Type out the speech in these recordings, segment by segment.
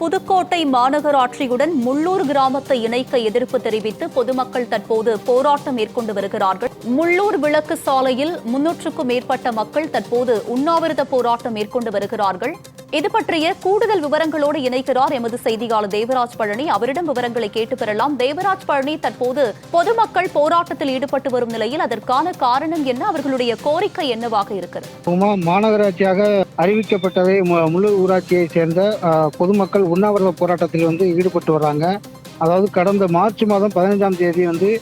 புதுக்கோட்டை மாநகராட்சியுடன் முள்ளூர் கிராமத்தை இணைக்க எதிர்ப்பு தெரிவித்து பொதுமக்கள் தற்போது போராட்டம் மேற்கொண்டு வருகிறார்கள். முள்ளூர் விளக்கு சாலையில் முன்னூற்றுக்கும் மேற்பட்ட மக்கள் தற்போது உண்ணாவிரத போராட்டம் மேற்கொண்டு வருகிறார்கள். இது பற்றிய கூடுதல் விவரங்களோடு இணைக்கிறார் எமது செய்தியாளர் தேவராஜ் பழனி. அவரிடம் விவரங்களை கேட்டு பெறலாம். தேவராஜ் பழனி தற்போது பொதுமக்கள் போராட்டத்தில் ஈடுபட்டு வரும் நிலையில் அதற்கான காரணம் என்ன? அவர்களுடைய கோரிக்கை என்னவாக இருக்கிறது? மாநகராட்சியாக அறிவிக்கப்பட்டதை மு- ஊராட்சியை சேர்ந்த பொதுமக்கள் உண்ணாவிரத போராட்டத்தில் வந்து ஈடுபட்டு வர்றாங்க. அதாவது கடந்த மார்ச் மாதம் பதினைஞ்சாம் தேதி வந்து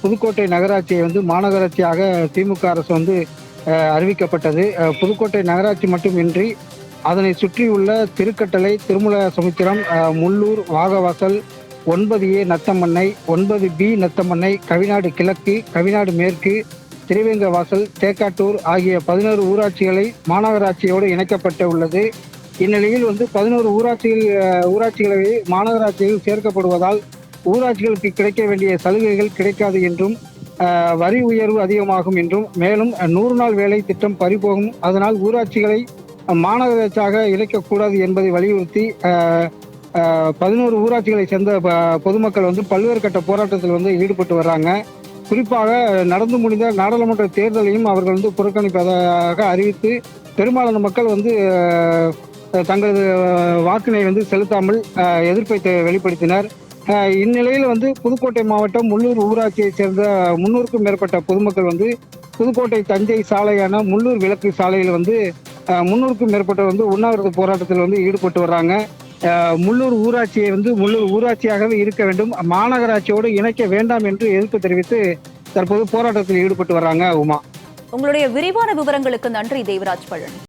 புதுக்கோட்டை நகராட்சியை வந்து மாநகராட்சியாக திமுக அரசு வந்து அறிவிக்கப்பட்டது. புதுக்கோட்டை நகராட்சி மட்டுமின்றி அதனை சுற்றியுள்ள திருக்கட்டளை திருமல சமுத்திரம் முள்ளூர் வாகவாசல் ஒன்பது ஏ நத்தமண்ணை ஒன்பது பி நத்தமண்ணை கவிநாடு கிழக்கு கவிநாடு மேற்கு திருவேங்க வாசல் தேக்காட்டூர் ஆகிய பதினோரு ஊராட்சிகளை மாநகராட்சியோடு இணைக்கப்பட்டு உள்ளது. இந்நிலையில் வந்து பதினோரு ஊராட்சிகள் ஊராட்சிகளவே ஊராட்சிகளை மாநகராட்சியில் சேர்க்கப்படுவதால் ஊராட்சிகளுக்கு கிடைக்க வேண்டிய சலுகைகள் கிடைக்காது என்றும் வரி உயர்வு அதிகமாகும் என்றும் மேலும் நூறு நாள் வேலை திட்டம் பறிபோகும். அதனால் ஊராட்சிகளை மாநகராட்சியாக இழைக்கக்கூடாது என்பதை வலியுறுத்தி பதினோரு ஊராட்சிகளை சேர்ந்த பொதுமக்கள் வந்து பல்வேறு கட்ட போராட்டத்தில் வந்து ஈடுபட்டு வர்றாங்க. குறிப்பாக நடந்து முடிந்த நாடாளுமன்ற தேர்தலையும் அவர்கள் வந்து புறக்கணிப்பதாக அறிவித்து பெரும்பாலான மக்கள் வந்து தங்களது வாக்கினை வந்து செலுத்தாமல் எதிர்ப்பை வெளிப்படுத்தினர். இந்நிலையில் வந்து புதுக்கோட்டை மாவட்டம் முள்ளூர் ஊராட்சியை சேர்ந்த முன்னூறுக்கும் மேற்பட்ட பொதுமக்கள் வந்து புதுக்கோட்டை தஞ்சை சாலையான முள்ளூர் விளக்கு சாலையில் வந்து முன்னூறுக்கும் மேற்பட்டவர் வந்து உண்ணாவிரத போராட்டத்தில் வந்து ஈடுபட்டு வர்றாங்க. முள்ளூர் ஊராட்சியை வந்து முள்ளூர் ஊராட்சியாகவே இருக்க வேண்டும். மாநகராட்சியோடு இணைக்க வேண்டாம் என்று எதிர்ப்பு தெரிவித்து தற்போது போராட்டத்தில் ஈடுபட்டு வர்றாங்க உமா. உங்களுடைய விரிவான விவரங்களுக்கு நன்றி தேவராஜ் பழனி.